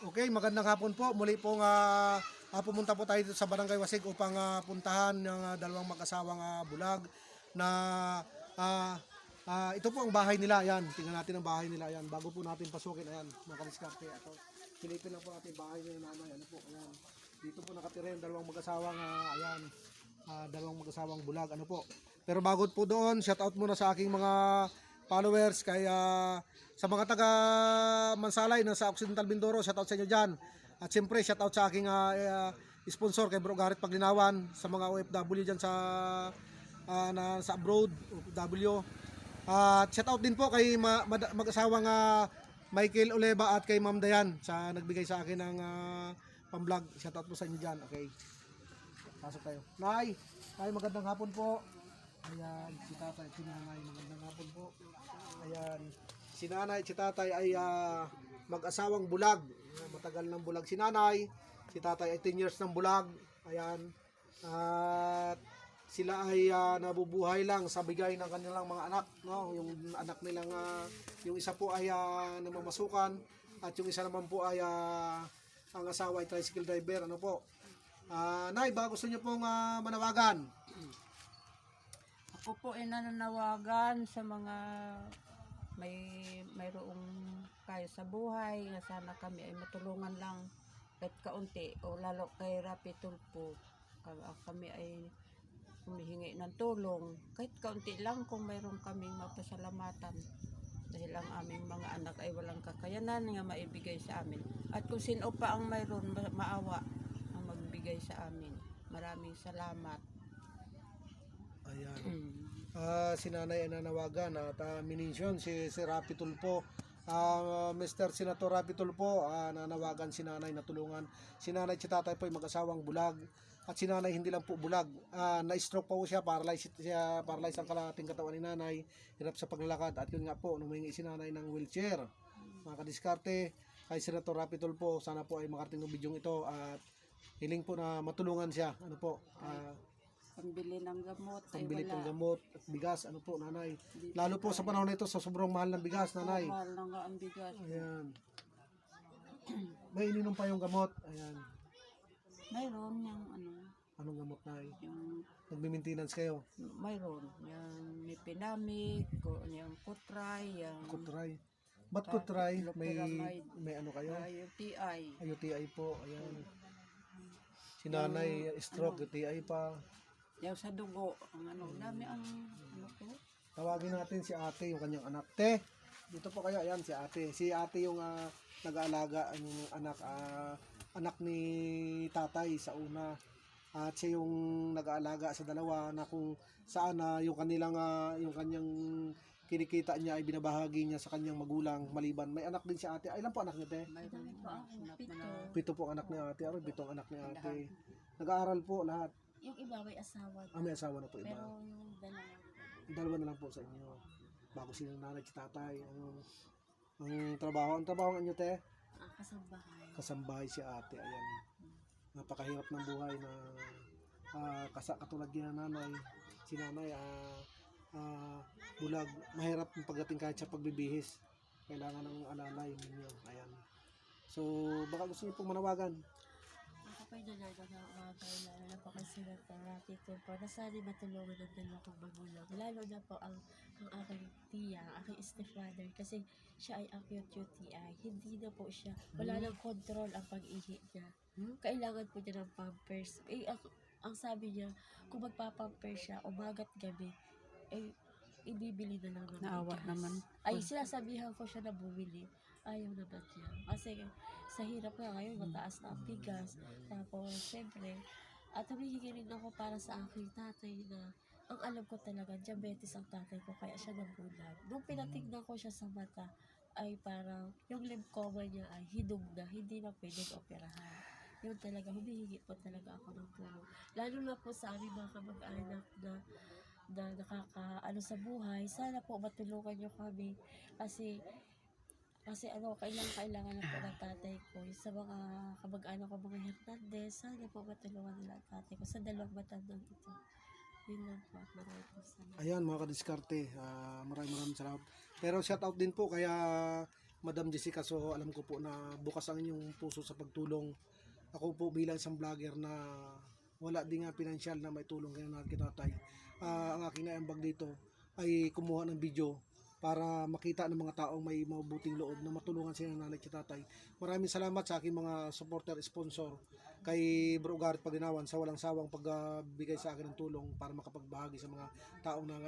Okay, magandang hapon po. Muli pong ah, ah, pumunta po tayo sa Barangay Wasig upang ah, puntahan ng ah, dalawang mag-asawang ah, bulag na ah, ah, ito po ang bahay nila. Ayan, tingnan natin ang bahay nila. Ayan, bago po natin pasukin. Ayan, mga kadiskarte. Ito, silipin lang po natin bahay nila nanay. Ano po, ayan. Dito po nakatira yung dalawang mag-asawang, ah, ayan, ah, dalawang mag-asawang bulag. Ano po. Pero bago po doon, shout out muna sa aking mga followers kaya sa mga taga Mansalay na sa Occidental Mindoro shout out sa inyo diyan at siyempre shout out sa aking ah, ah, sponsor kay Bro Garrett Paglinawan sa mga OFW diyan sa ah, na sa abroad OFW at shout out din po kay ma- mag-asawang ah, Michael Oleva at kay Ma'am Dayan sa nagbigay sa akin ng uh, pamblog. Shout out po sa inyo diyan okay. Pasok tayo. Nay Nay magandang hapon po Ayan, si tatay, si nanay, magandang hapon po. Ayan, si nanay, si tatay ay ah, mag-asawang bulag. Matagal ng bulag si nanay, si tatay ay 10 years ng bulag. Ayan, at sila ay ah, nabubuhay lang sa bigay ng kanilang mga anak, no? Yung anak nilang ah, yung isa po ay ah, namamasukan at yung isa naman po ay ah, ang asawa ay tricycle driver, ano po? Ah, nay, ba gusto niyo pong ah, manawagan? Ako po ay nananawagan sa mga may mayroong kaya sa buhay na sana kami ay matulungan lang kahit kaunti o lalo kay Rapi Tulpo. Ka- kami ay humihingi ng tulong. Kahit kaunti lang kung mayroon kaming mapasalamatan. Dahil ang aming mga anak ay walang kakayanan nga maibigay sa amin. At kung sino pa ang mayroon ma- maawa ang magbigay sa amin. Maraming salamat. Ah, si nanay ay nanawagan at uh, mininsyon si, si Rapi Tulpo. Ah, Mr. Senator Rapi Tulpo, ah, nanawagan si nanay na tulungan. Si nanay at si tatay po ay mag-asawang bulag. At si nanay hindi lang po bulag. Ah, na-stroke po siya, paralyzed siya, paralyzed ang kalahating katawan ni nanay, hirap sa paglalakad. At yun nga po, nung humingi si nanay ng wheelchair. Mga kadiskarte, kay Senator Rapi Tulpo, sana po ay makarating ng bidyong ito at hiling po na matulungan siya. Ano po, ah, pambili ng gamot pambili wala. ng gamot at bigas, ano po, nanay. Di- Lalo po sa panahon na ito, sa sobrang mahal ng bigas, nanay. Mahal na nga ang bigas. Ayan. May ininom pa yung gamot. Ayan. Mayroon yung ano, Anong gamot, nay? yung Nagmi-maintenance kayo. mayroon. Yung may pinamik, ko- yung putray, yung Kutray. Ba't kutray? May, may ano kayo? uh, yung TI. Ay, UTI po. Ayan. Si nanay, stroke, UTI pa. Yung sa dugo, ang ano, dami ang ano ko. Tawagin natin si ate, yung kanyang anak. Te, dito po kayo. Ayan, si ate. Si ate yung ah, nag-aalaga, yung anak, ah, anak ni tatay sa una. At siya yung nag-aalaga sa dalawa na kung saan na yung kanilang, ah, yung kanyang kinikita niya ay binabahagi niya sa kanyang magulang maliban. May anak din si ate. Ay, ilan po anak niya, te? Pa anak na Pito po ang anak ni ate. Ano, pitong anak ni ate. Nag-aaral po lahat. Yung iba may asawa Ah, may asawa na po iba. pero yung dalawa dalawa na lang po sa inyo. Bago sila nanay at tatay. Ano, ang trabaho, ang trabaho ng inyo te, ang kasambahay. kasambahay si ate. Ayan. Napakahirap ng buhay na ah, kasa, katulad ng nanay. Si nanay, ah, ah, bulag. Mahirap yung pagdating kahit sa pagbibihis. Kailangan ng alalay ninyo. Ayan. So, baka gusto niyo pong manawagan. Ako pa yung nananawagay lalo na po kasi na parati ko po na sana matulungan ng dalawa kong magulang. Lalo na po ang, ang aking tiya, ang aking stepfather kasi siya ay acute UTI. Hindi na po siya, wala nang control ang pag-ihi niya. Hmm? Kailangan po niya ng pampers. Eh, ang, ang sabi niya, kung magpapampers siya, umaga't gabi, eh, ibibili na lang ng Naawa bigas. naman. Ay, sinasabihan ko siya na bumili. Ayaw naman niya. Kasi sa hirap nga ngayon, mataas na ang bigas. Tapos, syempre, at humihingi rin ako para sa aking tatay na ang alam ko talaga, diabetes ang tatay ko, kaya siya nabulag. Nung pinatignan ko siya sa mata, ay parang yung lymphoma niya ay hinog na, hindi na pwedeng operahan. Yun talaga, humihingi po talaga ako ng tulong. Lalo na po sa aming mga kamag-anak na na nakakaano sa buhay, sana po matulungan niyo kami kasi kasi ano, kailangan kailangan na po ng tatay ko. Yung Sa mga kamag-anak ko, mga Hernandez, sana po matulungan nila ang tatay ko sa dalawang matandang ito. Yun lang po. Maraming po salamat. Ayan mga kadiskarte, ah, maraming maraming salamat. Pero shout out din po kaya Madam Jessica. So alam ko po na bukas ang inyong puso sa pagtulong. Ako po bilang isang vlogger na wala din nga pinansyal na may tulong kay nanay tatay. Ah, ang aking naambag dito ay kumuha ng video para makita ng mga taong may mabuting loob na matulungan sila ng nanay at tatay. Maraming salamat sa aking mga supporter, sponsor, kay Bro Garrett Paginawan sa walang sawang pagbigay sa akin ng tulong para makapagbahagi sa mga taong na